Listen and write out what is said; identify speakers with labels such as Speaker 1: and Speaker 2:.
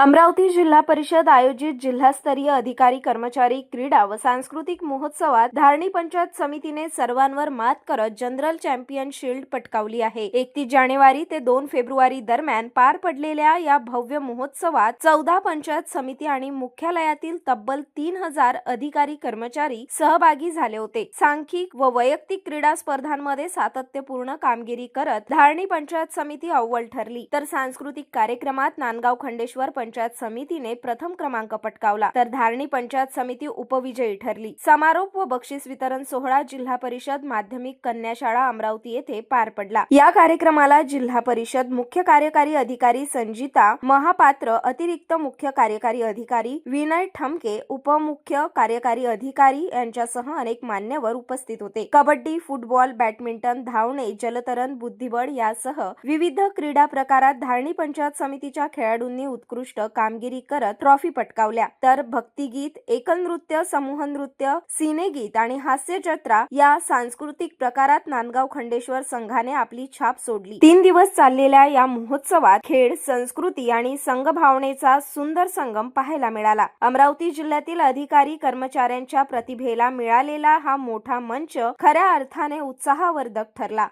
Speaker 1: अमरावती जिल्हा परिषद आयोजित जिल्हास्तरीय अधिकारी कर्मचारी क्रीडा व सांस्कृतिक महोत्सवात धारणी पंचायत समितीने सर्वांवर मात करत जनरल चॅम्पियन शिल्ड पटकावली आहे. एकतीस जानेवारी ते दोन फेब्रुवारी दरम्यान पार पडलेल्या या भव्य महोत्सवात चौदा पंचायत समिती आणि मुख्यालयातील तब्बल तीन हजार अधिकारी कर्मचारी सहभागी झाले होते. सांख्यिक व वैयक्तिक क्रीडा स्पर्धांमध्ये सातत्यपूर्ण कामगिरी करत धारणी पंचायत समिती अव्वल ठरली. तर सांस्कृतिक कार्यक्रमात नांदगाव खंडेश्वर पंचायत समितीने प्रथम क्रमांक पटकावला. तर धारणी पंचायत समिती उपविजयी ठरली. समारोप व बक्षीस वितरण सोहळा जिल्हा परिषद माध्यमिक कन्या शाळा अमरावती येथे पार पडला. या कार्यक्रमाला जिल्हा परिषद मुख्य कार्यकारी अधिकारी संजिता महापात्र अतिरिक्त मुख्य कार्यकारी अधिकारी विनय ठमके उपमुख्य कार्यकारी अधिकारी यांच्यासह अनेक मान्यवर उपस्थित होते. कबड्डी फुटबॉल बॅडमिंटन धावणे जलतरण बुद्धिबळ यासह विविध क्रीडा प्रकारात धारणी पंचायत समितीच्या खेळाडूंनी उत्कृष्ट कामगिरी करत ट्रॉफी पटकावल्या. तर भक्तिगीत एकनृत्य समूह नृत्य सिनेगीत आणि हास्य जत्रा या सांस्कृतिक प्रकारात नांदगाव खंडेश्वर संघाने आपली छाप सोडली. तीन दिवस चाललेल्या या महोत्सवात खेळ संस्कृती आणि संघभावनेचा सुंदर संगम पाहायला मिळाला. अमरावती जिल्ह्यातील अधिकारी कर्मचाऱ्यांच्या प्रतिभेला मिळालेला हा मोठा मंच खऱ्या अर्थाने उत्साहवर्धक ठरला.